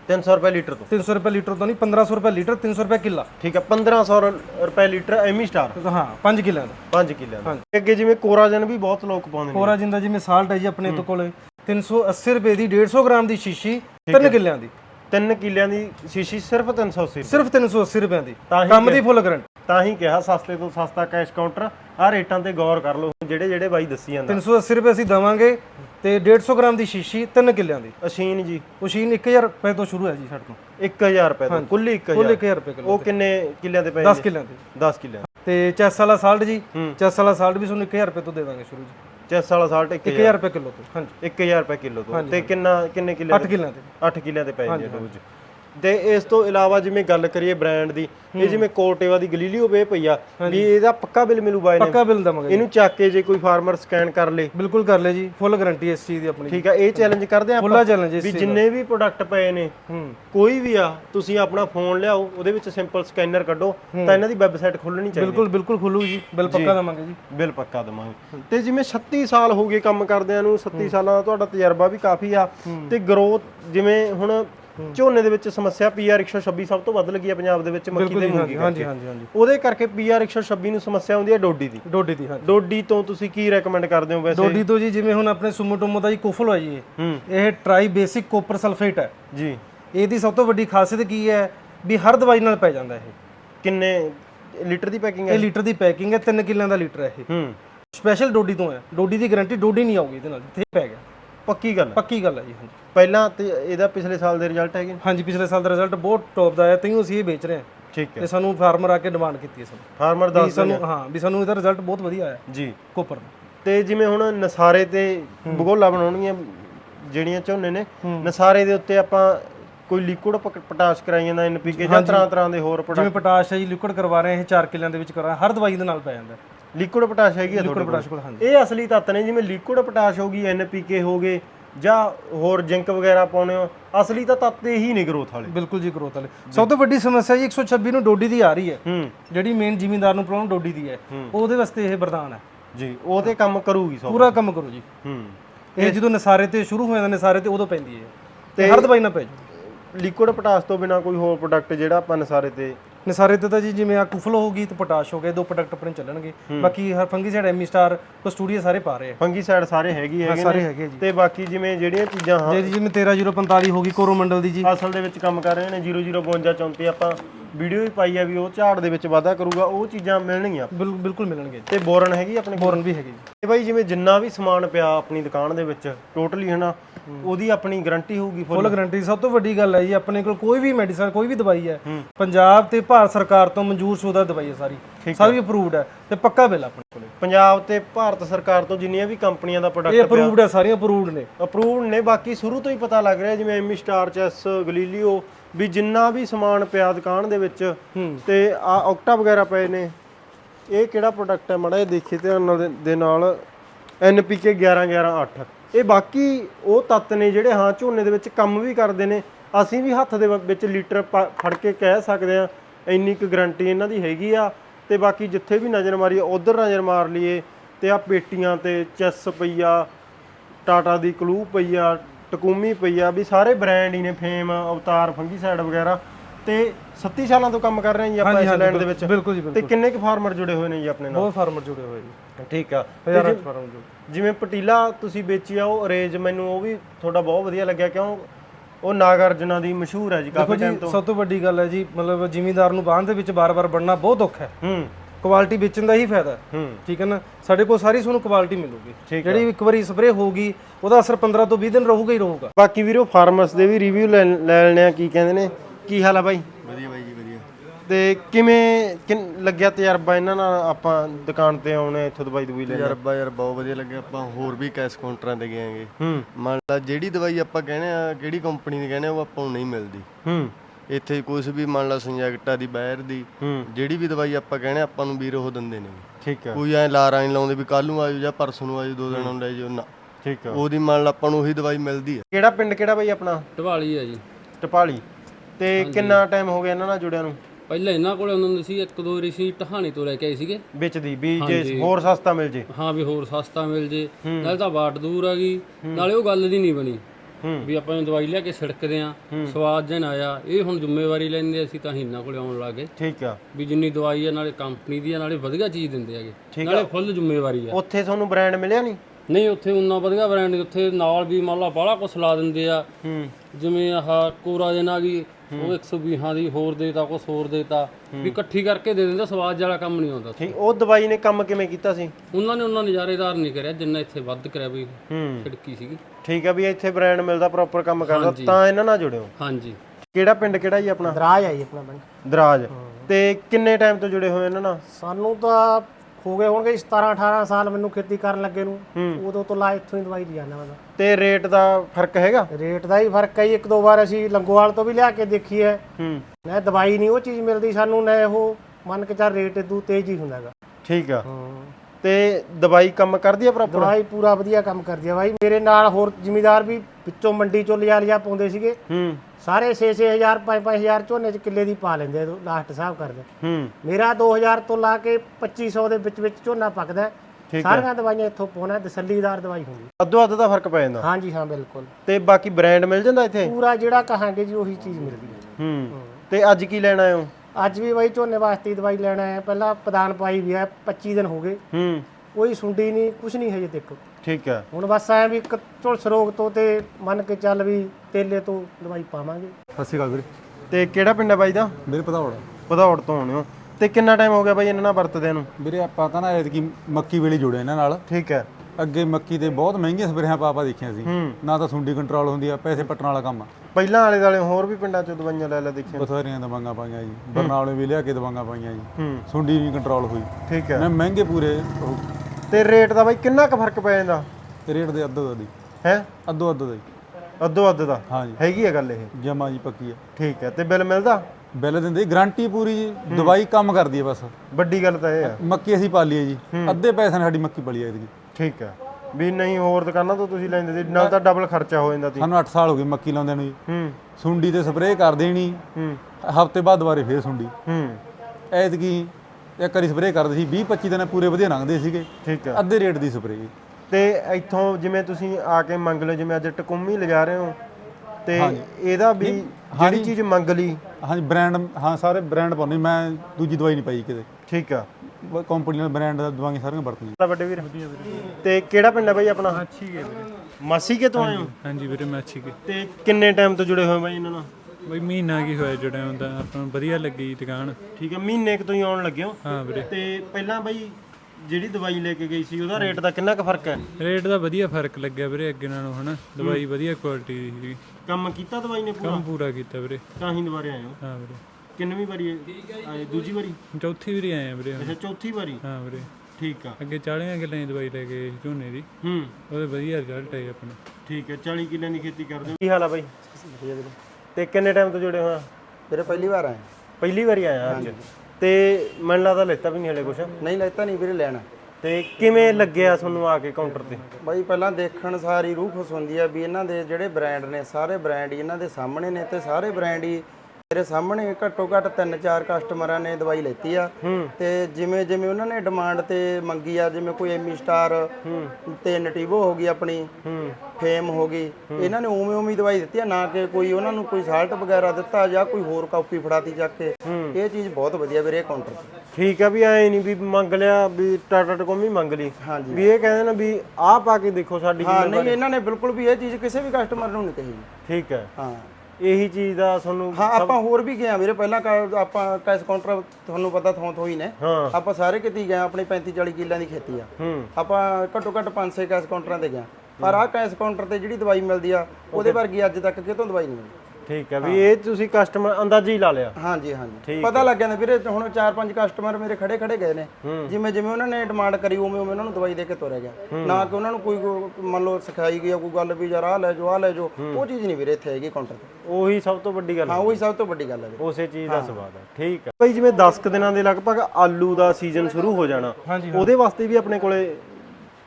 300 ਰੁਪਏ ਲੀਟਰ ਤੋਂ? 300 ਰੁਪਏ ਲੀਟਰ ਤੋਂ ਨਹੀਂ 1500 ਰੁਪਏ ਲੀਟਰ 300 ਰੁਪਏ ਕਿੱਲਾ। ਠੀਕ ਹੈ 1500 ਰੁਪਏ ਲੀਟਰ ਐਮੀ ਸਟਾਰ। ਹਾਂ 5 ਕਿੱਲਿਆਂ ਦਾ। 5 ਕਿੱਲਿਆਂ ਦਾ। ਅੱਗੇ ਜਿਵੇਂ ਕੋਰਾਜਨ ਵੀ ਬਹੁਤ ਲੋਕ ਪਾਉਂਦੇ ਨੇ। ਕੋਰਾ ਜਿੰਦਾ ਜਿਵੇਂ ਸਾਲਟ ਹੈ ਜੀ ਆਪਣੇ ਤੋਂ ਕੋਲੇ 380 ਰੁਪਏ ਦੀ 150 ਗ੍ਰਾਮ ਦੀ ਸ਼ੀਸ਼ੀ 3 ਕਿੱਲਿਆਂ ਦੀ। 3 ਕਿੱਲਿਆਂ ਦੀ ਸ਼ੀਸ਼ੀ ਸਿਰਫ 380 ਰੁਪਏ। ਸਿਰਫ 380 ਰੁਪਏ ਦੀ। ਤਾਂ ਹੀ ਕੰਮ ਦੀ ਫੁੱਲ ਗਰੰਟੀ ਤਾਂ ਹੀ ਕਿਹਾ ਸਸਤੇ ਤੋਂ ਸਸਤਾ ਕੈਸ਼ ਕਾਊਂਟਰ ਆ ਰੇਟਾਂ ਤੇ ਗੌਰ ਕਰ ਲਓ ਜਿਹੜੇ ਜਿਹੜੇ ਬਾਈ ਦੱਸੀ ਜਾਂਦਾ। 380 ਰੁਪਏ ਅਸੀਂ ਦਵਾਂਗੇ ਤੇ 150 ਗ੍ਰਾਮ ਦੀ ਸ਼ੀਸ਼ੀ 3 ਕਿੱਲਿਆਂ ਦੀ। ਅਸ਼ੀਨ ਜੀ। ਮਸ਼ੀਨ 1000 ਰੁਪਏ ਤੋਂ ਸ਼ੁਰੂ ਹੈ ਜੀ ਸਾਡੇ ਤੋਂ। 1000 ਰੁਪਏ ਤੋਂ ਕੁੱਲ ਕੁੱਲ 1000 1000 ਰੁਪਏ ਕਿਲੋ ਉਹ ਕਿੰਨੇ ਕਿੱਲਿਆਂ ਦੇ ਪਏ 10 ਕਿੱਲਿਆਂ ਦੇ। 10 ਕਿੱਲਿਆਂ। ਤੇ ਚੈਸ ਵਾਲਾ ਸਾਲਟ ਜੀ। ਚੈਸ ਵਾਲਾ ਸਾਲਟ ਵੀ ਤੁਹਾਨੂੰ 1000 ਰੁਪਏ ਤੋਂ ਦੇ ਦਾਂਗੇ ਸ਼ੁਰੂ ਜੀ। ਚੈਸ ਵਾਲਾ ਸਾਲਟ 1000 1000 ਰੁਪਏ ਕਿਲੋ ਤੋਂ ਹਾਂਜੀ। 1000 ਰੁਪਏ ਕਿਲੋ ਤੋਂ। ਤੇ ਕਿੰਨਾ ਕਿੰਨੇ ਕਿੱਲੇ 8 ਕਿੱਲਿਆਂ ਦੇ 8 ਕਿੱਲਿਆਂ ਦੇ ਪੈ ਜਾਂਦੇ ਰੋਜ਼। ਤੇ ਇਸ ਤੋਂ ਇਲਾਵਾ ਜਿਵੇਂ ਗੱਲ ਕਰੀਏ ਬ੍ਰਾਂਡ ਦੀ ਇਹ ਜਿਵੇਂ ਕੋਟੇਵਾ ਦੀ ਗਲੀਲੀਓ ਵੇ ਪਈ ਆ ਵੀ ਇਹਦਾ ਪੱਕਾ ਬਿੱਲ ਮਿਲੂ ਬਾਈ ਨੇ ਪੱਕਾ ਬਿੱਲ ਦਵਾਂਗੇ। ਇਹਨੂੰ ਚੱਕ ਕੇ ਜੇ ਕੋਈ ਫਾਰਮਰ ਸਕੈਨ ਕਰ ਲੇ। ਬਿਲਕੁਲ ਕਰ ਲੈ ਜੀ ਫੁੱਲ ਗਾਰੰਟੀ ਇਸ ਚੀਜ਼ ਦੀ ਆਪਣੀ। ਠੀਕ ਆ ਇਹ ਚੈਲੰਜ ਕਰਦੇ ਆਪਾਂ ਫੁੱਲਾ ਚੈਲੰਜ ਇਸ ਵੀ ਜਿੰਨੇ ਵੀ ਪ੍ਰੋਡਕਟ ਪਏ ਨੇ ਕੋਈ ਵੀ ਆ ਤੁਸੀਂ ਆਪਣਾ ਫੋਨ ਲਿਆਓ ਉਹਦੇ ਵਿੱਚ ਸਿੰਪਲ ਸਕੈਨਰ ਕੱਢੋ ਤਾਂ ਇਹਨਾਂ ਦੀ ਵੈਬਸਾਈਟ ਖੋਲਣੀ ਚਾਹੀਦੀ। ਬਿਲਕੁਲ ਬਿਲਕੁਲ ਖੁੱਲੂ ਜੀ ਬਿੱਲ ਪੱਕਾ ਦਵਾਂਗੇ ਜੀ। ਬਿੱਲ ਪੱਕਾ ਦਵਾਂਗੇ। ਤੇ ਜਿਵੇਂ 36 ਸਾਲ ਹੋ ਗਏ ਕੰਮ ਕਰਦਿਆਂ ਨੂੰ 37 ਸਾਲਾਂ ਦਾ ਤੁਹਾਡਾ ਤਜਰਬਾ ਵੀ ਕਾਫੀ ਆ। ਤੇ ਗਰੋਥ ਜਿਵੇਂ ਹੁਣ ਝੋਨੇ ਦੇ ਵਿੱਚ ਸਮੱਸਿਆ ਪੀਆਰ 126 ਸਭ ਤੋਂ ਵੱਧ ਲੱਗੀ ਆ ਪੰਜਾਬ ਦੇ ਵਿੱਚ ਮੱਕੀ ਦੇ ਮੂੰਗੀ ਹਾਂਜੀ ਹਾਂਜੀ ਹਾਂਜੀ। ਉਹਦੇ ਕਰਕੇ ਪੀਆਰ 126 ਨੂੰ ਸਮੱਸਿਆ ਆਉਂਦੀ ਹੈ ਡੋਡੀ ਦੀ। ਡੋਡੀ ਦੀ ਹਾਂਜੀ। ਡੋਡੀ ਤੋਂ ਤੁਸੀਂ ਕੀ ਰეკਮੈਂਡ ਕਰਦੇ ਹੋ ਵੈਸੇ? ਡੋਡੀ ਤੋਂ ਜੀ ਜਿਵੇਂ ਹੁਣ ਆਪਣੇ ਸੁਮੋਟੋਮੋ ਦਾ ਜੀ ਕੁਫਲ ਹੈ ਜੀ ਇਹ। ਹੂੰ। ਟਰਾਈ ਬੇਸਿਕ ਕੋਪਰ ਸਲਫੇਟ ਹੈ। ਜੀ। ਇਹਦੀ ਸਭ ਤੋਂ ਵੱਡੀ ਖਾਸੀਅਤ ਕੀ ਹੈ ਵੀ ਹਰ ਦਵਾਈ ਨਾਲ ਪੈ ਜਾਂਦਾ ਇਹ। ਕਿੰਨੇ ਲੀਟਰ ਦੀ ਪੈਕਿੰਗ ਹੈ? ਇਹ ਲੀਟਰ ਦੀ ਪੈਕਿੰਗ ਹੈ 3 ਕਿੱਲਿਆਂ ਦਾ ਲੀਟਰ ਹੈ ਇਹ। ਹੂੰ। ਸਪੈਸ਼ਲ ਡੋਡੀ ਤੋਂ ਹੈ। ਡੋਡੀ ਦੀ ਗਾਰੰਟੀ ਡੋਡੀ ਨਹੀਂ ਆਊਗੀ ਇਹਦੇ ਨਾਲ ਇੱਥੇ ਪੈ ਗਿਆ। ਪੱਕੀ ਗੱਲ ਹੈ। ਪੱਕੀ ਗੱਲ ਹੈ ਜੀ ਹਾਂਜੀ। ਪਹਿਲਾਂ ਤੇ ਇਹਦਾ ਪਿਛਲੇ ਸਾਲ ਦੇ ਰਿਜ਼ਲਟ ਹੈਗੇ ਹਾਂਜੀ ਪਿਛਲੇ ਸਾਲ ਦਾ ਰਿਜ਼ਲਟ ਬਹੁਤ ਟੌਪ ਦਾ ਆਇਆ ਤੈਨੂੰ ਅਸੀਂ ਇਹ ਵੇਚ ਰਹੇ ਹਾਂ। ਠੀਕ ਹੈ। ਤੇ ਸਾਨੂੰ ਫਾਰਮਰ ਆ ਕੇ ਡਿਮਾਂਡ ਕੀਤੀ ਹੈ ਸਾਨੂੰ। ਫਾਰਮਰ ਵੀ ਦੱਸ ਸਾਨੂੰ ਹਾਂ ਵੀ ਸਾਨੂੰ ਇਹਦਾ ਰਿਜ਼ਲਟ ਬਹੁਤ ਵਧੀਆ ਆਇਆ। ਜੀ। ਕੋਪਰ ਦਾ। ਤੇ ਜਿਵੇਂ ਹੁਣ ਨਸਾਰੇ ਤੇ ਭਗੋਲਾ ਬਣਾਉਣੀਆਂ ਜਿਹੜੀਆਂ ਝੋਨੇ ਨੇ ਨਸਾਰੇ ਦੇ ਉੱਤੇ ਆਪਾਂ ਕੋਈ ਲਿਕੁਇਡ ਪੋਟਾਸ਼ ਕਰਾਈ ਜਾਂਦਾ ਐਨਪੀਕੇ ਜਾਂ ਤਰ੍ਹਾਂ ਤਰ੍ਹਾਂ ਦੇ ਹੋਰ ਜਿਵੇਂ ਪੋਟਾਸ਼ ਹੈ ਜੀ ਲਿਕੁਇਡ ਕਰਵਾ ਰਹੇ ਹਾਂ ਇਹ 4 ਕਿੱਲਿਆਂ ਦੇ ਵਿੱਚ ਹਾਂ। ਹਰ ਦਵਾਈ ਦੇ ਨਾਲ ਪੈ ਜਾਂਦਾ। ਲਿਕੁਇਡ ਪੋਟਾਸ਼ ਹੈਗੀ ਆ ਲਿਕੁਇਡ ਪੋਟਾਸ਼ ਕੋਲ ਹਾਂਜੀ। ਇਹ ਅਸਲੀ ਤੱਤ ਨੇ ਜਿਵੇਂ ਲਿਕੁਇਡ ਪੋਟਾਸ਼ ਹੋਗੀ ਐਨਪੀਕੇ ਹੋਗੇ ਜਾਂ ਹੋਰ ਜ਼ਿੰਕ ਵਗੈਰਾ ਪਾਉਣੇ ਹੋ ਅਸਲੀ ਤਾਂ ਤੱਤ ਇਹੀ ਨੇ ਗਰੋਥ ਵਾਲੇ। ਬਿਲਕੁਲ ਜੀ ਗਰੋਥ ਵਾਲੇ। ਸਭ ਤੋਂ ਵੱਡੀ ਸਮੱਸਿਆ ਜੀ 126 ਨੂੰ ਡੋਡੀ ਦੀ ਆ ਰਹੀ ਹੈ। ਹੂੰ। ਜਿਹੜੀ ਮੇਨ ਜ਼ਿਮੀਂਦਾਰ ਨੂੰ ਪ੍ਰੋਬਲਮ ਡੋਡੀ ਦੀ ਹੈ। ਉਹਦੇ ਵਾਸਤੇ ਇਹ ਵਰਦਾਨ ਹੈ। ਜੀ ਉਹ ਤੇ ਕੰਮ ਕਰੂਗੀ ਸਭ ਪੂਰਾ ਕੰਮ ਕਰੋ ਜੀ। ਹੂੰ। ਇਹ ਜਦੋਂ ਨਸਾਰੇ ਤੇ ਸ਼ੁਰੂ ਹੋ ਜਾਂਦਾ ਨਸਾਰੇ ਤੇ ਉਦੋਂ ਪੈਂਦੀ ਹੈ। ਤੇ ਹਰ ਦਵਾਈ ਨਾਲ ਪੈ ਜੂ ਲਿਕੁਇਡ ਪੋਟਾਸ਼ ਤੋਂ ਬਿਨਾ ਕੋਈ ਹੋਰ ਪ੍ਰੋਡਕਟ ਜਿਹੜਾ ਆਪਾਂ ਨਸਾਰੇ ਤੇ ਨਸਾਰੇ ਤੇ ਤਾਂ ਜੀ ਜਿਵੇਂ ਆ ਕੁਫਲ ਹੋਗੀ ਤੇ ਪੋਟਾਸ਼ ਹੋ ਗਿਆ ਦੋ ਪ੍ਰੋਡਕਟ ਆਪਣੇ ਚੱਲਣਗੇ। ਬਾਕੀ ਹਰ ਫੰਗੀਸਾਈਡ ਐਮੀ ਸਟਾਰ ਕਸਟੂਡੀਆ ਸਾਰੇ ਪਾ ਰਹੇ ਆ। ਫੰਗੀਸਾਈਡ ਸਾਰੇ ਹੈਗੀ ਹੈਗੇ ਸਾਰੇ ਹੈਗੇ ਜੀ। ਤੇ ਬਾਕੀ ਜਿਵੇਂ ਜਿਹੜੀਆਂ ਚੀਜ਼ਾਂ ਹਾਂ। ਜੇ ਜਿਵੇਂ 13045 ਹੋ ਗਈ ਕੋਰੋਮੰਡਲ ਦੀ ਜੀ। ਅਸਲ ਦੇ ਵਿੱਚ ਕੰਮ ਕਰ ਰਹੇ ਨੇ 0052 34 ਆਪਾਂ। ਵੀਡੀਓ ਵੀ ਪਾਈ ਆ ਵੀ ਉਹ ਝਾੜ ਦੇ ਵਿੱਚ ਵਾਧਾ ਕਰੂਗਾ ਉਹ ਚੀਜ਼ਾਂ ਮਿਲਣਗੀਆਂ। ਬਿਲ- ਬਿਲਕੁਲ ਮਿਲਣਗੇ। ਜੀ ਤੇ ਬੋਰਨ ਹੈਗੀ ਆਪਣੇ ਕੋਲ? ਬੋਰਨ ਵੀ ਹੈਗੇ ਜੀ। ਇਹ ਬਾਈ ਜਿਵੇਂ ਜਿੰਨਾ ਵੀ ਸਮਾਨ ਪਿਆ ਆਪਣੀ ਦੁਕਾਨ ਦੇ ਵਿੱਚ ਟੋਟਲੀ ਹਨਾ ਉਹਦੀ ਆਪਣੀ ਗਾਰੰਟੀ ਹੋਊਗੀ ਫੁੱਲ ਫੁੱਲ ਗਾਰੰਟੀ ਸਭ ਤੋਂ ਵੱਡੀ ਗੱਲ ਹੈ ਜੀ ਆਪਣੇ ਕੋਲ ਕੋਈ ਵੀ ਮੈਡੀਸਨ ਕੋਈ ਵੀ ਦਵਾਈ ਹੈ ਪੰਜਾਬ ਤੇ ਭਾਰਤ ਸਰਕਾਰ ਤੋਂ ਮਨਜ਼ੂਰ ਸ਼ੁਦਾ ਦਵਾਈ ਹੈ ਸਾਰੀ। ਸਾਰੀ ਅਪਰੂਵਡ ਹੈ ਤੇ ਪੱਕਾ ਬਿੱਲ ਆਪਣੇ ਕੋਲ। ਪੰਜਾਬ ਤੇ ਭਾਰਤ ਸਰਕਾਰ ਤੋਂ ਜਿੰਨੀਆਂ ਵੀ ਕੰਪਨੀਆਂ ਦਾ ਇਹ ਪ੍ਰੋਡਕਟ ਅਪਰੂਵਡ ਹੈ ਸਾਰੀਆਂ ਅਪਰੂਵਡ ਨੇ। ਅਪਰੂਵਡ ਨੇ ਬਾਕੀ ਸ਼ੁਰੂ ਤੋਂ ਹੀ ਪਤਾ ਲੱਗ ਰਿਹਾ ਜਿਵੇਂ ਐਮੀ ਸਟਾਰ ਚੈਸ ਗਲੀਲੀਓ ਵੀ ਜਿੰਨਾ ਵੀ ਸਮਾਨ ਪਿਆ ਦੁਕਾਨ ਦੇ ਵਿੱਚ ਤੇ ਆ ਔਕਟਾ ਵਗੈਰਾ ਪਏ ਨੇ ਇਹ ਕਿਹੜਾ ਪ੍ਰੋਡਕਟ ਹੈ? ਮੜਾ ਇਹ ਦੇਖੀ ਤੇ ਨਾਲ ਦੇ- ਨਾਲ NPK 1111 ਇਹ ਬਾਕੀ ਉਹ ਤੱਤ ਨੇ ਜਿਹੜੇ ਹਾਂ ਝੋਨੇ ਦੇ ਵਿੱਚ ਕੰਮ ਵੀ ਕਰਦੇ ਨੇ। ਅਸੀਂ ਵੀ ਹੱਥ ਦੇ ਵਿੱਚ ਲੀਟਰ ਪਾ- ਫੜ ਕੇ ਕਹਿ ਸਕਦੇ ਆ ਇੰਨੀ ਕੁ ਗਾਰੰਟੀ ਇਹਨਾਂ ਦੀ ਹੈਗੀ ਆ। ਤੇ ਬਾਕੀ ਜਿੱਥੇ ਵੀ ਨਜ਼ਰ ਮਾਰੀਏ ਉਧਰ ਨਜ਼ਰ ਮਾਰ ਲਈਏ ਤੇ ਆ ਪੇਟੀਆਂ ਤੇ ਚੈਸ ਪਈਆ ਟਾਟਾ ਦੀ ਕਲੂ ਪਈ ਆ ਟਕੂਮੀ ਪਈ ਆ ਵੀ ਸਾਰੇ ਬ੍ਰਾਂਡ ਹੀ ਨੇ ਫੇਮ ਅਵਤਾਰ ਫੰਗੀਸਾਈਡ ਵਗੈਰਾ। ਤੇ 37 ਸਾਲਾਂ ਤੋਂ ਕੰਮ ਕਰ ਰਹੇ ਜੀ ਆਪਾਂ ਇਸ ਲੈਂਡ ਦੇ ਵਿੱਚ। ਬਿਲਕੁਲ ਜੀ ਤੇ ਬਿਲਕੁਲ। ਕਿੰਨੇ ਕੁ ਫਾਰਮਰ ਜੁੜੇ ਹੋਏ ਨੇ ਜੀ ਆਪਣੇ ਨਾਲ? ਬਹੁਤ ਫਾਰਮਰ ਜੁੜੇ ਹੋਏ ਜੀ। ਠੀਕ ਆ। ਤੇ ਹਜ਼ਾਰਾਂ ਜਿ- ਫਾਰਮਰ ਜੁੜੇ। ਜਿਵੇਂ ਪਟੀਲਾ ਤੁਸੀਂ ਵੇਚੀ ਆ ਉਹ ਅਰੇਂਜ ਮੈਨੂੰ ਉਹ ਵੀ ਤੁਹਾਡਾ ਬਹੁਤ ਵਧੀਆ ਲੱਗਿਆ ਕਿਉਂ? ਉਹ ਨਾਗਾਰਜੁਨਾ ਦੀ ਮਸ਼ਹੂਰ ਹੈ ਜੀ ਦੇਖੋ ਕਾਫੀ ਜੀ ਟਾਈਮ ਤੋਂ। ਸਭ ਤੋਂ ਵੱਡੀ ਗੱਲ ਹੈ ਜੀ ਮਤਲਬ ਜ਼ਿਮੀਂਦਾਰ ਨੂੰ ਬਾਂਹ ਦੇ ਵਿੱਚ ਬਾਰ-ਬਾਰ ਬਣਨਾ ਬਹੁਤ ਔਖਾ ਹੈ। ਹੂੰ। ਕੁਆਲਿਟੀ ਵੇਚਣ ਦਾ ਹੀ ਫਾਇਦਾ। ਹੈ। ਠੀਕ ਹੈ ਨਾ? ਸਾਡੇ ਕੋਲ ਸਾਰੀ ਤੁਹਾਨੂੰ ਕੁਆਲਿਟੀ ਮਿਲੂਗੀ। ਜਿਹੜੀ ਇੱਕ ਵਾਰੀ ਸਪਰੇਅ ਹੋਊਗੀ ਉਹਦਾ ਅਸਰ 15 ਤੋਂ 20 ਦਿਨ ਰਹੂਗਾ ਹੀ ਰਹੂਗਾ। ਬਾਕੀ ਵੀਰੋ ਫਾਰਮਰਸ ਦੇ ਵੀ ਰਿਵਿਊ ਲੈ ਲੈਣੇ ਆ ਕੀ ਕਹਿੰਦੇ ਨੇ? ਕੀ ਹਾਲ ਆ ਬਾਈ? ਵਧੀਆ ਬਾਈ ਜੀ ਵਧੀਆ। ਤੇ ਕਿਵੇਂ ਲੱਗਿਆ ਤਜਰਬਾ ਇਹਨਾਂ ਨਾਲ? ਆਪਾਂ ਦੁਕਾਨ ਤੇ ਆਉਣੇ ਇੱਥੋਂ ਦਵਾਈ ਦਵਾਈ ਲੈਣ। ਤਜਰਬਾ ਯਾਰ ਬਹੁਤ ਵਧੀਆ ਲੱਗਿਆ। ਆਪਾਂ ਹੋਰ ਵੀ ਕੈਸ਼ ਕਾਊਂਟਰਾਂ ਤੇ ਗਏ ਆਂਗੇ ਹੂੰ। ਮੰਨ ਲਾ ਜਿਹੜੀ ਦਵਾਈ ਆਪਾਂ ਕਹਿੰਦੇ ਆ ਕਿਹੜੀ ਕੰਪਨੀ ਦੀ ਕਹਿੰਦੇ ਆ ਉਹ ਆਪਾਂ ਨੂੰ ਨਹੀਂ ਮਿਲਦੀ। ਹੂੰ। ਇੱਥੇ ਕੁਝ ਵੀ ਮੰਨ ਲਾ ਸੰਜੈਕਟਾ ਦੀ ਬਾਇਰ ਦੀ ਹੂੰ। ਜਿਹੜੀ ਵੀ ਦਵਾਈ ਆਪਾਂ ਕਹਿੰਦੇ ਆਪਾਂ ਨੂੰ ਵੀਰ ਉਹ ਦਿੰਦੇ ਨੇ। ਠੀਕ ਆ। ਕੋਈ ਐ ਲਾਰਾ ਨਹੀਂ ਲਾਉਂਦੇ ਵੀ ਕੱਲ ਨੂੰ ਆਜੋ ਜਾਂ ਪਰਸੋਂ ਨੂੰ ਆਜੋ ਦੋ ਦਿਨਾਂ ਨੂੰ ਲੈ ਜਾਓ ਨਾ। ਠੀਕ ਆ। ਉਹਦੀ ਮੰਨ ਲਾ ਆਪਾਂ ਨੂੰ ਉਹੀ ਦਵਾਈ ਮਿਲਦੀ ਆ। ਕਿਹੜਾ ਪਿੰਡ ਕਿਹੜਾ ਬਾਈ ਆਪਣਾ? ਢਵਾਲੀ ਹੈ ਜੀ। ਟਪਾਲੀ ਤੇ ਕਿੰਨਾ ਟਾਈਮ ਹੋ ਗਿਆ ਇਹਨਾਂ ਨਾਲ ਜੁੜਿਆਂ ਨੂੰ? ਪਹਿਲਾਂ ਇਹਨਾਂ ਕੋਲੇ ਆਉਂਦੇ ਹੁੰਦੇ ਸੀ ਇੱਕ ਦੋ ਵਾਰੀ ਸੀ ਟਹਾਣੀ ਤੋਂ ਲੈ ਕੇ ਆਏ ਸੀਗੇ। ਵਿੱਚ ਦੀ ਵੀ ਜੇ ਹੋਰ ਸਸਤਾ ਮਿਲ ਜੇ। ਹਾਂ ਵੀ ਹੋਰ ਸਸਤਾ ਮਿਲ ਜੇ। ਨਾਲੇ ਤਾਂ ਬਾਟ ਦੂਰ ਆ ਗਈ। ਨਾਲੇ ਉਹ ਗੱਲ ਦੀ ਨਹੀਂ ਬਣੀ। ਹੂੰ। ਵੀ ਆਪਾਂ ਨੂੰ ਦਵਾਈ ਲਿਆ ਕੇ ਛਿੜਕਦੇ ਆ ਸਵਾਦ ਜਨ ਆਇਆ। ਇਹ ਹੁਣ ਜ਼ਿੰਮੇਵਾਰੀ ਲੈਂਦੇ ਅਸੀਂ ਤਾਂ ਹੀ ਇਹਨਾਂ ਕੋਲੇ ਆਉਣ ਲੱਗੇ। ਠੀਕ ਆ। ਵੀ ਜਿੰਨੀ ਦਵਾਈ ਆ ਨਾਲੇ ਕੰਪਨੀ ਦੀ ਆ ਨਾਲੇ ਵਧੀਆ ਚੀਜ਼ ਦਿੰਦੇ ਹੈਗੇ। ਨਾਲੇ ਫੁੱਲ ਜ਼ਿੰਮੇਵਾਰੀ ਆ। ਉੱਥੇ ਤੁਹਾਨੂੰ ਬ੍ਰਾਂਡ ਮਿਲਿਆ ਨਹੀਂ ਨਹੀਂ ਉੱਥੇ ਉਨਾ ਵਧੀਆ ਬ੍ਰਾਂਡ ਉੱਥੇ ਨਾਲ ਵੀ ਮੰਨ ਲਾ ਬਾਹਲਾ ਕੁਛ ਲਾ ਦਿੰਦੇ ਆ। ਹੂੰ। ਜਿਵੇਂ ਆਹ ਕੋਰਾਜਨ ਆ ਗਈ ਉਹ 120 ਦੀ ਹੋਰ ਦੇਤਾ ਕੁਛ ਹੋਰ ਦੇਤਾ। ਵੀ ਇਕੱਠੀ ਕਰਕੇ ਦੇ ਦਿੰਦਾ ਸਵਾਦ ਵਾਲਾ ਕੰਮ ਨਹੀਂ ਆਉਂਦਾ ਠੀਕ ਉਹ ਦਵਾਈ ਨੇ ਕੰਮ ਕਿਵੇਂ ਕੀਤਾ ਸੀ? ਉਹਨਾਂ ਨੇ ਉਹਨਾਂ ਨਜ਼ਾਰੇਦਾਰ ਨਹੀਂ ਕਰਿਆ ਜਿੰਨਾ ਇੱਥੇ ਵੱਧ ਕਰਿਆ ਵੀ ਹੂੰ। ਖਿੜਕੀ ਸੀਗੀ। ਠੀਕ ਆ ਵੀ ਇੱਥੇ ਬ੍ਰਾਂਡ ਮਿਲਦਾ ਪ੍ਰੋਪਰ ਕੰਮ ਕਰਦਾ ਤਾਂ ਇਹਨਾਂ ਨਾਲ ਜੁੜਿਓ ਹਾਂਜੀ। ਕਿਹੜਾ ਪਿੰਡ ਕਿਹੜਾ ਜੀ ਆਪਣਾ? ਦਰਾਜ ਆਈ ਆਪਣਾ ਪਿੰਡ। ਦਰਾਜ। ਤੇ ਕਿੰਨੇ ਟਾਈਮ ਤੋਂ ਜੁੜੇ ਹੋਏ ਇਹਨਾਂ ਨਾਲ? ਸਾਨੂੰ ਤਾਂ ਹੋ ਗਏ ਹੋਣਗੇ 17 18 ਸਾਲ ਮੈਨੂੰ ਖੇਤੀ ਕਰਨ ਲੱਗੇ ਨੂੰ ਉਦੋਂ ਤੋਂ ਲਾ ਇੱਥੋਂ ਹੀ ਦਵਾਈ ਲਿਆਣਾ ਮੈਂ ਤਾਂ। ਤੇ ਰੇਟ ਦਾ ਫ਼ਰਕ ਹੈਗਾ? ਰੇਟ ਦਾ ਹੀ ਫ਼ਰਕ ਹੈ ਜੀ। ਇੱਕ ਦੋ ਵਾਰ ਅਸੀਂ ਲੰਗੋਵਾਲ ਤੋਂ ਵੀ ਲਿਆ ਕੇ ਦੇਖੀ ਹੈ। ਹੂੰ। ਨਾ ਦਵਾਈ ਨਹੀਂ ਉਹ ਚੀਜ਼ ਮਿਲਦੀ ਸਾਨੂੰ ਨਾ ਉਹ ਮੰਨ ਕੇ ਚੱਲ ਰੇਟ ਇਦੂ ਤੇਜ਼ ਹੀ ਹੁੰਦਾਗਾ ਠੀਕ ਆ। ਤੇ ਦਵਾਈ ਕੰਮ ਕਰਦੀ ਆ ਪ੍ਰੋਪਰ ਦਵਾਈ ਪੂਰਾ ਵਧੀਆ ਕੰਮ ਕਰਦੀ ਹੈ ਬਾਈ ਮੇਰੇ ਨਾਲ ਹੋਰ ਜ਼ਿਮੀਦਾਰ ਵੀ ਵਿੱਚੋਂ ਮੰਡੀ ਚੋਂ ਲਿਆ ਲਿਆ ਪਾਉਂਦੇ ਸੀਗੇ। ਹੂੰ। ਸਾਰੇ 6-6000 5-5000 ਝੋਨੇ ਚ ਕਿੱਲੇ ਦੀ ਪਾ ਲੈਂਦੇ ਆ ਲਾਸਟ ਹਿਸਾਬ ਕਰਦੇ। ਹੂੰ। ਮੇਰਾ 2000 ਤੋਂ ਲਾ ਕੇ 2500 ਦੇ ਵਿੱਚ ਵਿੱਚ ਝੋਨਾ ਪੱਕਦਾ। ਹੈ। ਸਾਰੀਆਂ ਦਵਾਈਆਂ ਇੱਥੋਂ ਪਾਉਣਾ ਤਸੱਲੀਦਾਰ ਦਵਾਈ ਹੁੰਦੀ। ਅੱਧੋ ਅੱਧ ਦਾ ਫ਼ਰਕ ਪੈ ਜਾਂਦਾ। ਹਾਂਜੀ ਹਾਂ ਬਿਲਕੁਲ। ਤੇ ਬਾਕੀ ਬ੍ਰਾਂਡ ਮਿਲ ਜਾਂਦਾ ਇੱਥੇ? ਪੂਰਾ ਜਿਹੜਾ ਕਹਾਂਗੇ ਜੀ ਉਹੀ ਚੀਜ਼ ਮਿਲਦੀ ਹੈ। ਹੂੰ। ਤੇ ਅੱਜ ਕੀ ਲੈਣ ਆਏ ਹੋ? ਅੱਜ ਵੀ ਬਾਈ ਝੋਨੇ ਵਾਸਤੇ ਹੀ ਦਵਾਈ ਲੈਣਾ ਹੈ ਪਹਿਲਾਂ ਪ੍ਰਦਾਨ ਪਾਈ ਵੀ ਹੈ 25 ਦਿਨ ਹੋ ਗਏ। ਹੂੰ। ਕੋਈ ਸੁੰਡੀ ਨਹੀਂ ਕੁਝ ਨਹੀਂ ਹਜੇ ਤੱਕ। ਠੀਕ ਆ ਹੁਣ ਬਸ ਐ ਵੀ ਇੱਕ ਝੁਲਸ ਰੋਗ ਤੋਂ ਤੇ ਮੰਨ ਕੇ ਚੱਲ ਵੀ ਤੇਲੇ ਤੋਂ ਦਵਾਈ ਪਾਵਾਂਗੇ। ਸਤਿ ਸ਼੍ਰੀ ਅਕਾਲ ਵੀਰੇ। ਤੇ ਕਿਹੜਾ ਪਿੰਡ ਹੈ ਬਾਈ ਦਾ? ਮੇਰੇ ਪਧੌੜ ਭਦੌੜ ਤੋਂ ਆਉਣੇ ਹੋ। ਤੇ ਕਿੰਨਾ ਟਾਈਮ ਹੋ ਗਿਆ ਬਾਈ ਇਹਨਾਂ ਨਾਲ ਵਰਤਦਿਆਂ ਨੂੰ? ਵੀਰੇ ਆਪਾਂ ਤਾਂ ਨਾ ਐਤਕੀ ਮੱਕੀ ਵੇਲੇ ਜੁੜੇ ਇਹਨਾਂ ਨਾਲ। ਠੀਕ ਹੈ। ਅੱਗੇ ਮੱਕੀ ਤੇ ਬਹੁਤ ਮਹਿੰਗੀਆਂ ਸਪਰੇਆਂ ਪਾਪਾ ਦੇਖੀਆਂ ਸੀ। ਹੂੰ। ਨਾ ਤਾਂ ਸੁੰਡੀ ਕੰਟਰੋਲ ਹੁੰਦੀ ਆ ਪੈਸੇ ਪੱਟਣ ਵਾਲਾ ਕੰਮ ਆ। ਪਹਿਲਾਂ ਆਲੇ ਦਾਲੇ ਹੋਰ ਵੀ ਪਿੰਡਾਂ ਚੋਂ ਦਵਾਈਆਂ ਲੈ ਲੈ ਦੇਖੀਆਂ। ਬਥੇਰੀਆਂ ਦਵਾਈਆਂ ਪਾਈਆਂ ਜੀ। ਬਰਨਾਲੇ ਵੀ ਲਿਆ ਕੇ ਦਵਾਈਆਂ ਪਾਈਆਂ ਜੀ। ਹੂੰ। ਸੁੰਡੀ ਨਹੀਂ ਕੰਟਰੋਲ ਹੋਈ। ਠੀਕ ਹੈ। ਮੈਂ ਮਹਿੰਗੇ ਪੂਰੇ ਤੇ ਰੇਟ ਦਾ ਬਾਈ ਕਿੰਨਾ ਕੁ ਫ਼ਰਕ ਪੈ ਜਾਂਦਾ? ਰੇਟ ਦੇ ਅੱਧੋ ਅੱਧੀ ਹੈ? ਅੱਧੋ ਅੱਧੋ ਦਾ। ਅੱਧੋ ਅੱਧ ਦਾ? ਹਾਂਜੀ। ਹੈਗੀ ਆ ਗੱਲ ਇਹ? ਜਮਾ ਜੀ ਪੱਕੀ ਆ। ਠੀਕ ਹੈ ਤੇ ਬਿੱਲ ਮਿਲਦਾ? ਬਿੱਲ ਦਿੰਦੇ ਗਾਰੰਟੀ ਪੂਰੀ ਜੀ ਦਵਾਈ ਕੰਮ ਕਰਦੀ ਹੈ ਬਸ। ਵੱਡੀ ਗੱਲ ਤਾਂ ਇਹ ਆ। ਮੱਕੀ ਅਸੀਂ ਪਾਲੀ ਹੈ ਜੀ। ਅੱਧੇ ਪੈਸੇ ਨਾਲ ਸਾਡੀ ਮੱਕੀ ਪਲੀ ਐਤਕੀ ਠੀਕ ਹੈ ਵੀ ਨਹੀਂ ਹੋਰ ਦੁਕਾਨਾਂ ਤੋਂ ਤੁਸੀਂ ਲੈਂਦੇ ਸੀ ਨਾਲ ਤਾਂ ਡਬਲ ਖਰਚਾ ਹੋ ਜਾਂਦਾ ਸੀ। ਸਾਨੂੰ 8 ਸਾਲ ਹੋ ਗਏ ਮੱਕੀ ਲਾਉਂਦੇ ਨੂੰ ਜੀ। ਹੂੰ। ਸੁੰਡੀ ਤੇ ਸਪਰੇਅ ਕਰ ਦੇਣੀ। ਹੂੰ। ਹਫ਼ਤੇ ਬਾਅਦ ਦੁਬਾਰੇ ਫੇਰ ਸੁੰਡੀ। ਹੂੰ। ਐਤਕੀ ਇੱਕ ਵਾਰੀ ਸਪਰੇਅ ਕਰਦੇ ਸੀ 20 25 ਦਿਨ ਪੂਰੇ ਵਧੀਆ ਲੰਘਦੇ ਸੀਗੇ। ਠੀਕ ਹੈ ਅੱਧੇ ਰੇਟ ਦੀ ਸਪਰੇਅ ਤੇ ਇੱਥੋਂ ਜਿਵੇਂ ਤੁਸੀਂ ਆ ਕੇ ਮੰਗ ਲਓ ਜਿਵੇਂ ਅੱਜ ਟਕੁੰਮੀ ਲਿਜਾ ਰਹੇ ਹੋ ਤੇ ਇਹਦਾ ਵੀ ਜਿਹੜੀ ਚੀਜ਼ ਮੰਗ ਲਈ? ਹਾਂਜੀ ਬ੍ਰਾਂਡ ਹਾਂ ਸਾਰੇ ਬ੍ਰਾਂਡ ਪਾਉਂਦੇ। ਮੈਂ ਦੂਜੀ ਦਵਾਈ ਨਹੀਂ ਪਾਈ ਕਿਤੇ। ਠੀਕ ਆ। ਕੰਪਨੀ ਨਾਲ ਬ੍ਰਾਂਡ ਦਾ ਦਵਾਈਆਂ ਸਾਰੀਆਂ ਵਰਤੀਆਂ। ਤਾਂ ਵੱਡੇ ਵੀਰ। ਤੇ ਕਿਹੜਾ ਪਿੰਡ ਹੈ ਬਾਈ ਆਪਣਾ? ਮਾਛੀ ਕੇ ਵੀਰੇ। ਮਾਸੀ ਕੇ ਤੋਂ ਆਏ ਹੋ? ਹਾਂਜੀ ਵੀਰੇ ਮੈਚ ਹੀ ਤੇ ਕਿੰਨੇ ਟਾਈਮ ਤੋਂ ਜੁੜੇ ਹੋਏ ਬਾਈ ਇਹਨਾਂ ਨਾਲ? ਬਈ ਮਹੀਨਾ ਕੀ ਹੋਇਆ ਜੁੜਿਆ ਹੁੰਦਾ ਆਪਾਂ ਨੂੰ ਵਧੀਆ ਲੱਗੀ ਦੁਕਾਨ। ਠੀਕ ਹੈ ਮਹੀਨੇ ਕੁ ਤੋਂ ਹੀ ਆਉਣ ਲੱਗੇ ਹੋ। ਹਾਂ ਵੀਰੇ। ਤੇ ਪਹਿਲਾਂ ਬਾਈ ਜਿਹੜੀ ਦਵਾਈ ਲੈ ਕੇ ਗਈ ਸੀ ਉਹਦਾ ਰੇਟ ਦਾ ਕਿੰਨਾ ਕੁ ਫ਼ਰਕ ਹੈ? ਰੇਟ ਦਾ ਵਧੀਆ ਫ਼ਰਕ ਲੱਗਿਆ ਵੀਰੇ ਅੱਗੇ ਨਾਲੋਂ ਹਨਾ। ਦਵਾਈ ਵਧੀਆ ਕੁਆਲਿਟੀ ਦੀ ਸੀ ਕੰਮ ਕੀਤਾ ਦਵਾਈ ਨੇ ਪੂਰਾ? ਕੰਮ ਪੂਰਾ ਕੀਤਾ ਵੀਰੇ। ਤਾਂ ਹੀ ਦੁਬਾਰੇ ਆਏ ਹੋ? ਹਾਂ ਵੀਰੇ। ਕਿੰਨਵੀਂ ਵਾਰੀ ਆਏ? ਦੂਜੀ ਵਾਰੀ? ਚੌਥੀ ਵਾਰੀ ਆਏ ਆ ਵੀਰੇ ਅੱਛਾ ਚੌਥੀ ਵਾਰੀ? ਹਾਂ ਵੀਰੇ। ਠੀਕ ਆ। ਅੱਗੇ 40 ਕਿੱਲਿਆਂ ਦੀ ਦਵਾਈ ਲੈ ਕੇ ਝੋਨੇ ਦੀ। ਹੂੰ। ਉਹਦੇ ਵਧੀਆ ਰਿਜ਼ਲਟ ਆਏ ਆਪਣੇ। ਠੀਕ ਹੈ 40 ਕਿੱਲਿਆਂ ਦੀ ਖੇਤੀ ਕਰਦੇ ਹੋ। ਕੀ ਹਾਲ ਆ ਬਾਈ? ਤੇ ਕਿੰਨੇ ਟਾਈਮ ਤੋਂ ਜੁੜੇ ਹੋਏ ਆ? ਵੀਰੇ ਪਹਿਲੀ ਵਾਰ ਆਏ ਪਹਿਲੀ ਵਾਰੀ ਆਇਆ ਅੱਜ। ਤੇ ਮੈਨੂੰ ਲੱਗਦਾ ਲੈਤਾ ਵੀ ਨਹੀਂ ਹਲੇ ਕੁਛ। ਨਹੀਂ ਲੈਤਾ ਨਹੀਂ ਵੀਰੇ ਲੈਣਾ। ਤੇ ਕਿਵੇਂ ਲੱਗਿਆ ਤੁਹਾਨੂੰ ਆ ਕੇ ਕਾਊਂਟਰ ਤੇ? ਬਾਈ ਪਹਿਲਾਂ ਦੇਖਣ ਸਾਰੀ ਰੂਹ ਖੁਸ਼ ਹੁੰਦੀ ਆ ਵੀ ਇਹਨਾਂ ਦੇ ਜਿਹੜੇ ਬ੍ਰਾਂਡ ਨੇ ਸਾਰੇ ਬ੍ਰਾਂਡ ਹੀ ਇਹਨਾਂ ਦੇ ਸਾਹਮਣੇ ਨੇ ਤੇ ਸਾਰੇ ਬ੍ਰਾਂਡ ਹੀ ਮੇਰੇ ਸਾਹਮਣੇ ਘੱਟੋ ਘੱਟ ਤਿੰਨ ਚਾਰ ਕਸਟਮਰਾਂ ਨੇ ਦਵਾਈ ਲੈਤੀ ਆ। ਤੇ ਜਿਵੇਂ ਜਿਵੇਂ ਉਹਨਾਂ ਨੇ ਡਿਮਾਂਡ ਤੇ ਮੰਗੀ ਆ ਜਿਵੇਂ ਕੋਈ ਐਮੀ ਸਟਾਰ ਤੇ ਨਟੀਵੋ ਹੋ ਗਈ ਆਪਣੀ ਫੇਮ ਹੋ ਗਈ ਇਹਨਾਂ ਨੇ ਉਵੇਂ ਉਵੇਂ ਦਵਾਈ ਦਿੱਤੀ ਆ ਨਾ ਕਿ ਕੋਈ ਉਹਨਾਂ ਨੂੰ ਕੋਈ ਸਾਲਟ ਵਗੈਰਾ ਦਿੱਤਾ ਜਾਂ ਕੋਈ ਹੋਰ ਕਾਪੀ ਫੜਾਤੀ ਚੱਕ ਕੇ। ਇਹ ਚੀਜ਼ ਬਹੁਤ ਵਧੀਆ ਵੀਰੇ ਕਾਊਂਟਰ ਤੇ। ਠੀਕ ਆ ਵੀ ਐ ਨਹੀਂ ਵੀ ਮੰਗ ਲਿਆ ਵੀ ਟਾਟਾ ਟਕੋਮੀ ਮੰਗ ਲਈ। ਹਾਂਜੀ। ਵੀ ਇਹ ਕਹਿੰਦੇ ਨੇ ਵੀ ਆਹ ਪਾ ਕੇ ਦੇਖੋ ਸਾਡੀ ਹਾਂ ਨਹੀਂ ਇਹਨਾਂ ਨੇ ਬਿਲਕੁਲ ਵੀ ਇਹ ਚੀਜ਼ ਕਿਸੇ ਵੀ ਕਸਟਮਰ ਨੂੰ ਨਹੀਂ ਕਹੀ। ਠੀਕ ਹੈ ਹਾਂ। ਇਹੀ ਚੀਜ਼ ਦਾ ਤੁਹਾਨੂੰ ਹਾਂ ਆਪਾਂ ਹੋਰ ਵੀ ਗਏ ਆ ਵੀਰੇ ਪਹਿਲਾਂ ਕ- ਆਪਾਂ ਕੈਸ ਕਾਊਂਟਰ ਤੁਹਾਨੂੰ ਪਤਾ ਥੋਂ ਥੋਂ ਹੀ ਨੇ। ਹਾਂ। ਆਪਾਂ ਸਾਰੇ ਕਿਤੇ ਹੀ ਗਏ ਆ, ਆਪਣੀ 35 40 ਕਿੱਲਿਆਂ ਦੀ ਖੇਤੀ ਆ। ਹੂੰ। ਆਪਾਂ ਘੱਟੋ ਘੱਟ 5-6 ਕੈਸ ਕਾਊਂਟਰਾਂ ਤੇ ਗਏ ਆ। ਪਰ ਆਹ ਕੈਸ ਕਾਊਂਟਰ ਤੇ ਜਿਹੜੀ ਦਵਾਈ ਮਿਲਦੀ ਆ ਉਹਦੇ ਵਰਗੀ ਅੱਜ ਤੱਕ ਕਿਤੋਂ ਦਵਾਈ ਨਹੀਂ ਮਿਲੀ। ਠੀਕ ਹੈ ਵੀ ਇਹ ਤੁਸੀਂ ਕਸਟਮਰ ਅੰਦਾਜ਼ਾ ਹੀ ਲਾ ਲਿਆ। ਹਾਂਜੀ ਹਾਂਜੀ। ਪਤਾ ਲੱਗ ਜਾਂਦਾ ਵੀਰੇ ਹੁਣ 4-5 ਕਸਟਮਰ ਮੇਰੇ ਖੜੇ ਖੜੇ ਗਏ ਨੇ। ਜਿਵੇਂ ਜਿਵੇਂ ਉਹਨਾਂ ਨੇ ਡਿਮਾਂਡ ਕਰੀ ਉਵੇਂ ਉਵੇਂ ਉਹਨਾਂ ਨੂੰ ਦਵਾਈ ਦੇ ਕੇ ਤੋਰਿਆ ਗਿਆ। ਨਾ ਕਿ ਉਹਨਾਂ ਨੂੰ ਕੋਈ ਮੰਨ ਲਓ ਸਿਖਾਈ ਗਈ ਆ ਕੋਈ ਗੱਲ ਵੀ ਯਾਰ ਲੈ ਜਾਓ ਆਹ ਲੈ ਜਾਓ। ਉਹ ਚੀਜ਼ ਨਹੀਂ ਵੀਰੇ ਇੱਥੇ ਹੈਗੀ ਕਾਊਂਟਰ ਤੇ। ਉਹੀ ਸਭ ਤੋਂ ਵੱਡੀ ਗੱਲ ਹਾਂ। ਉਹੀ ਸਭ ਤੋਂ ਵੱਡੀ ਗੱਲ ਹੈ ਉਸੇ ਚੀਜ਼ ਦਾ ਸਵਾਦ ਹੈ। ਠੀਕ ਹੈ। ਭਾਈ ਜਿਵੇਂ 10 ਕੁ ਦਿਨਾਂ ਦੇ ਲਗਭਗ ਆਲੂ ਦਾ ਸੀਜ਼ਨ ਸ਼ੁਰੂ ਹੋ ਜਾਣਾ ਉਹਦੇ ਵਾਸਤੇ ਵੀ ਆਪਣੇ ਕੋਲੇ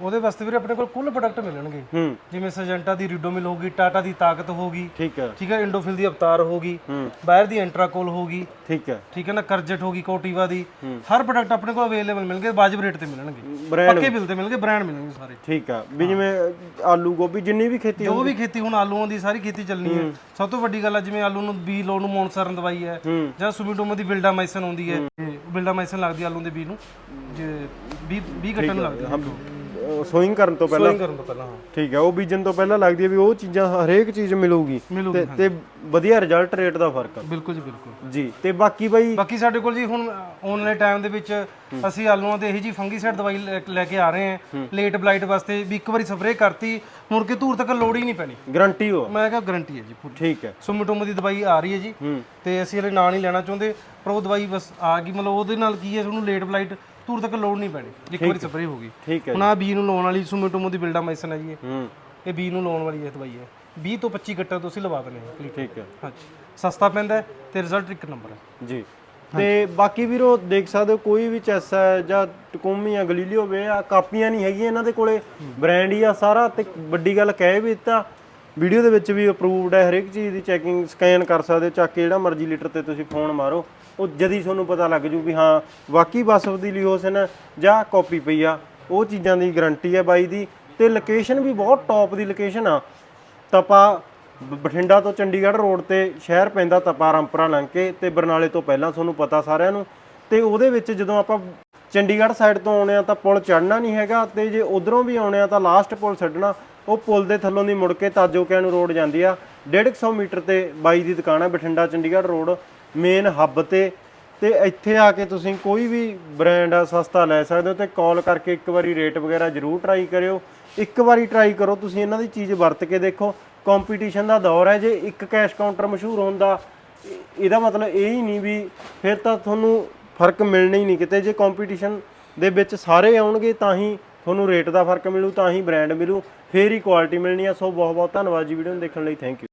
ਉਹਦੇ ਵਾਸਤੇ ਵੀਰੇ ਆਪਣੇ ਕੋਲ ਕੁੱਲ ਪ੍ਰੋਡਕਟ ਮਿਲਣਗੇ। ਹੂੰ। ਜਿਵੇਂ ਸਜੈਂਟਾ ਦੀ ਰੀਡੋਮਿਲ ਹੋਗੀ ਟਾਟਾ ਦੀ ਤਾਕਤ ਹੋਗੀ ਠੀਕ ਹੈ। ਠੀਕ ਹੈ ਇੰਡੋਫਿਲ ਦੀ ਅਵਤਾਰ ਹੋਗੀ ਬਾਇਰ ਦੀ ਐਂਟਰਾਕੋਲ ਹੋਗੀ ਠੀਕ ਹੈ। ਠੀਕ ਹੈ ਨਾ ਕਰਜਟ ਹੋਗੀ ਕੋਟੀਵਾ ਦੀ। ਹਰ ਪ੍ਰੋਡਕਟ ਆਪਣੇ ਕੋਲ ਅਵੇਲੇਬਲ ਮਿਲਣਗੇ ਵਾਜਬ ਰੇਟ ਤੇ ਮਿਲਣਗੇ। ਪੱਕੇ ਬਿੱਲ ਤੇ ਮਿਲਣਗੇ ਬ੍ਰਾਂਡ ਮਿਲਣਗੇ ਸਾਰੇ। ਠੀਕ ਆ ਵੀ ਜਿਵੇਂ ਆਲੂ ਗੋਭੀ ਜਿੰਨੀ ਵੀ ਖੇਤੀ ਜੋ ਵੀ ਖੇਤੀ ਹੁਣ ਆਲੂਆਂ ਦੀ ਸਾਰੀ ਖੇਤੀ ਚੱਲਣੀ ਹੈ। ਸਭ ਤੋਂ ਵੱਡੀ ਗੱਲ ਹੈ ਜਿਵੇਂ ਆਲੂ ਨੂੰ ਬੀ ਲਾਉਣ ਨੂੰ ਮੌਨਸਰਨ ਦਵਾਈ ਹੈ। ਜਾਂ ਸੁਮੀਟੋਮੋ ਦੀ ਬਿਲਡਾਮਾਈਸਨ ਆਉਂਦੀ ਹੈ। ਬਿਲਡਾਮਾਈਸਨ ਲੱਗਦੀ ਹੈ ਆਲੂ ਦੇ ਬੀ ਨੂੰ। ਜੇ 20 20 ਗੱਟਾਂ ਨੂੰ ਲੱਗਦੀ ਹੈ ਸੋਇੰਗ ਕਰਨ ਤੋਂ ਪਹਿਲਾਂ? ਸੋਇੰਗ ਕਰਨ ਤੋਂ ਪਹਿਲਾਂ ਹਾਂ। ਠੀਕ ਹੈ ਉਹ ਬੀਜਣ ਤੋਂ ਪਹਿਲਾਂ ਲੱਗਦੀ ਹੈ ਵੀ ਉਹ ਚੀਜ਼ਾਂ ਹਰੇਕ ਚੀਜ਼ ਮਿਲੂਗੀ ਤੇ ਤੇ ਵਧੀਆ ਰਿਜ਼ਲਟ ਰੇਟ ਦਾ ਫ਼ਰਕ ਬਿਲਕੁਲ ਜੀ ਬਿਲਕੁਲ। ਜੀ ਤੇ ਬਾਕੀ ਬਾਈ ਬਾਕੀ ਸਾਡੇ ਕੋਲ ਜੀ ਹੁਣ ਆਉਣ ਵਾਲੇ ਟਾਈਮ ਦੇ ਵਿੱਚ ਅਸੀਂ ਆਲੂਆਂ ਤੇ ਇਹੀ ਜੀ ਫੰਗੀਸਾਈਡ ਦਵਾਈ ਲੈ- ਕੇ ਆ ਰਹੇ ਹਾਂ। ਲੇਟ ਬਲਾਈਟ ਵਾਸਤੇ ਵੀ ਇੱਕ ਵਾਰੀ ਸਪਰੇਅ ਕਰਤੀ ਮੁੜ ਕੇ ਧੂਰ ਤੱਕ ਲੋੜ ਹੀ ਨਹੀਂ ਪੈਣੀ। ਗਰੰਟੀ ਹੋ। ਮੈਂ ਕਿਹਾ ਗਾਰੰਟੀ ਹੈ ਜੀ ਪੂਰੀ। ਠੀਕ ਹੈ। ਸੁਮਟੋਮੋ ਦੀ ਦਵਾਈ ਆ ਰਹੀ ਹੈ ਜੀ। ਤੇ ਅਸੀਂ ਹਲੇ ਨਾਂ ਨਹੀਂ ਲੈਣਾ ਚਾਹੁੰਦੇ ਪਰ ਉਹ ਦਵਾਈ ਬਸ ਆ ਗਈ ਮਤਲਬ ਉਹਦੇ ਨਾਲ ਕੀ ਹੈ ਤੁਹਾਨੂੰ ਲੇਟ ਬਲਾਈਟ ਧੂਰ ਤੱਕ ਲੋੜ ਨਹੀਂ ਪੈਣੀ। ਇੱਕ ਵਾਰੀ ਸਪਰੇਅ ਹੋ ਗਈ। ਠੀਕ ਹੈ ਹੁਣ ਆ ਬੀ ਨੂੰ ਲਾਉਣ ਵਾਲੀ ਸੁਮਟੋਮੋ ਦੀ ਬਿਲਡਾ ਮੈਸਨ ਹੈ ਜੀ ਇਹ। ਹੂੰ। ਇਹ ਬੀ ਨੂੰ ਲਾਉਣ ਵਾਲੀ ਇਹ ਦਵਾਈ ਹੈ 20 ਤੋਂ 25 ਗੱਟਾ ਤੁਸੀਂ ਲਵਾ ਦਨੇ ਹੋ ਠੀਕ ਹੈ। ਹਾਂਜੀ। ਸਸਤਾ ਪੈਂਦਾ ਤੇ ਰਿਜ਼ਲਟ ਇੱਕ ਨੰਬਰ ਹੈ। ਜੀ। ਤੇ ਬਾਕੀ ਵੀਰੋ ਦੇਖ ਸਕਦੇ ਹੋ ਕੋਈ ਵੀ ਚੈਸ ਹੈ ਜਾਂ ਟਕੋਮੀ ਆ ਗਲੀਲੀਓ ਵੇ ਆ ਕਾਪੀਆਂ ਨਹੀਂ ਹੈਗੀਆਂ ਇਹਨਾਂ ਦੇ ਕੋਲੇ। ਬ੍ਰਾਂਡ ਹੀ ਆ ਸਾਰਾ ਤੇ ਵੱਡੀ ਗੱਲ ਕਹਿ ਵੀ ਦਿੱਤਾ। ਵੀਡੀਓ ਦੇ ਵਿੱਚ ਵੀ ਅਪਰੂਵਡ ਹੈ ਹਰੇਕ ਚੀਜ਼ ਦੀ ਚੈਕਿੰਗ ਸਕੈਨ ਕਰ ਸਕਦੇ ਹੋ ਚੱਕ ਕੇ ਜਿਹੜਾ ਮਰਜ਼ੀ ਲੀਟਰ ਤੇ ਤੁਸੀਂ ਫੋਨ ਮਾਰੋ। ਉਹ ਜਦੀ ਤੁਹਾਨੂੰ ਪਤਾ ਲੱਗ ਜੂ ਵੀ ਹਾਂ, ਵਾਕਈ ਬਸਫ ਦੀ ਲਿਓਸਨ ਹੈ ਜਾਂ ਕਾਪੀ ਪਈ ਆ। ਉਹ ਚੀਜ਼ਾਂ ਦੀ ਗਾਰੰਟੀ ਹੈ ਬਾਈ ਦੀ, ਤੇ ਲੋਕੇਸ਼ਨ ਵੀ ਬਹੁਤ ਟੌਪ ਦੀ ਲੋਕੇਸ਼ਨ ਆ। ਤਪਾ, ਬ- ਬਠਿੰਡਾ ਤੋਂ ਚੰਡੀਗੜ੍ਹ ਰੋਡ ਤੇ ਸ਼ਹਿਰ ਪੈਂਦਾ ਤਪਾ ਰਾਮਪੁਰਾ ਲੰਘ ਕੇ, ਤੇ ਬਰਨਾਲੇ ਤੋਂ ਪਹਿਲਾਂ ਤੁਹਾਨੂੰ ਪਤਾ ਸਾਰਿਆਂ ਨੂੰ। ਤੇ ਉਹਦੇ ਵਿੱਚ ਜਦੋਂ ਆਪਾਂ ਚੰਡੀਗੜ੍ਹ ਸਾਈਡ ਤੋਂ ਆਉਣੇ ਆ ਤਾਂ ਪੁਲ ਚੜ੍ਹਨਾ ਨਹੀਂ ਹੈਗਾ, ਤੇ ਜੇ ਉਧਰੋਂ ਵੀ ਆਉਣੇ ਆ ਤਾਂ ਲਾਸਟ ਪੁਲ ਛੱਡਣਾ। ਉਹ ਪੁਲ ਦੇ ਥੱਲੋਂ ਦੀ ਮੁੜ ਕੇ ਤਾਜੋ ਕਿਆਂ ਨੂੰ ਰੋਡ ਜਾਂਦੀ ਆ। 150 ਮੀਟਰ ਤੇ ਬਾਈ ਦੀ ਦੁਕਾਨ ਹੈ Bathinda Chandigarh road main hub ਤੇ। ਤੇ ਇੱਥੇ ਆ ਕੇ ਤੁਸੀਂ ਕੋਈ ਵੀ ਬ੍ਰਾਂਡ ਆ, ਸਸਤਾ ਲੈ ਸਕਦੇ ਹੋ ਤੇ ਕਾਲ ਕਰਕੇ ਇੱਕ ਵਾਰੀ ਰੇਟ ਵਗੈਰਾ ਜ਼ਰੂਰ ਟਰਾਈ ਕਰਿਓ। ਇੱਕ ਵਾਰੀ ਟਰਾਈ ਕਰੋ, ਤੁਸੀਂ ਇਹਨਾਂ ਦੀ ਚੀਜ਼ ਵਰਤ ਕੇ ਦੇਖੋ। ਕੰਪੀਟੀਸ਼ਨ ਦਾ ਦੌਰ ਹੈ, ਜੇ ਇੱਕ ਕੈਸ਼ ਕਾਊਂਟਰ ਮਸ਼ਹੂਰ ਹੁੰਦਾ ਇਹਦਾ ਮਤਲਬ ਇਹ ਹੀ ਨਹੀਂ ਵੀ ਫਿਰ ਤਾਂ ਤੁਹਾਨੂੰ ਫ਼ਰਕ ਮਿਲਣਾ ਹੀ ਨਹੀਂ ਕਿਤੇ। ਜੇ ਕੰਪੀਟੀਸ਼ਨ ਦੇ ਵਿੱਚ ਸਾਰੇ ਆਉਣਗੇ, ਤਾਂ ਹੀ ਤੁਹਾਨੂੰ ਰੇਟ ਦਾ ਫ਼ਰਕ ਮਿਲੂ, ਤਾਂ ਹੀ ਬ੍ਰਾਂਡ ਮਿਲੂ, ਫੇਰ ਹੀ ਕੁਆਲਿਟੀ ਮਿਲਣੀ ਆ। ਸੋ ਬਹੁਤ ਬਹੁਤ ਧੰਨਵਾਦ ਜੀ ਵੀਡੀਓ ਨੂੰ ਦੇਖਣ ਲਈ। Thank you